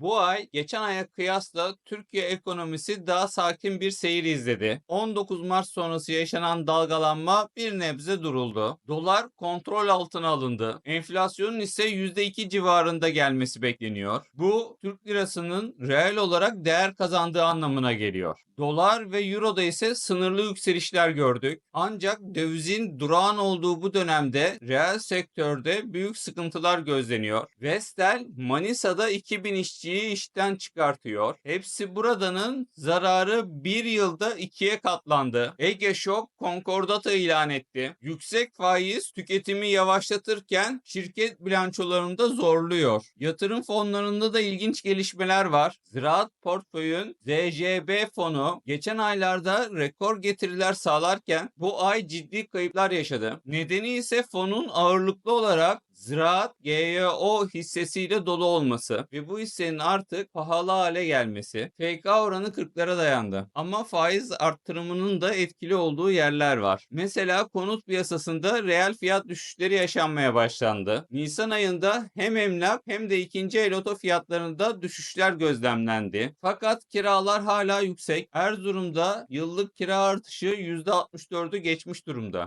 Bu ay geçen aya kıyasla Türkiye ekonomisi daha sakin bir seyir izledi. 19 Mart sonrası yaşanan dalgalanma bir nebze duruldu. Dolar kontrol altına alındı. Enflasyonun ise %2 civarında gelmesi bekleniyor. Bu Türk lirasının reel olarak değer kazandığı anlamına geliyor. Dolar ve Euro'da ise sınırlı yükselişler gördük. Ancak dövizin durağan olduğu bu dönemde reel sektörde büyük sıkıntılar gözleniyor. Vestel Manisa'da 2000 işçiyi işten çıkartıyor. Hepsi buradanın zararı bir yılda ikiye katlandı. Ege Şok konkordato ilan etti. Yüksek faiz tüketimi yavaşlatırken şirket bilançolarında zorluyor. Yatırım fonlarında da ilginç gelişmeler var. Ziraat portföyün ZJB fonu geçen aylarda rekor getiriler sağlarken bu ay ciddi kayıplar yaşadı. Nedeni ise fonun ağırlıklı olarak Ziraat GYO hissesiyle dolu olması ve bu hissenin artık pahalı hale gelmesi. FK oranı 40'lara dayandı. Ama faiz arttırımının da etkili olduğu yerler var. Mesela konut piyasasında reel fiyat düşüşleri yaşanmaya başlandı. Nisan ayında hem emlak hem de ikinci el oto fiyatlarında düşüşler gözlemlendi. Fakat kiralar hala yüksek. Erzurum'da yıllık kira artışı %64'ü geçmiş durumda.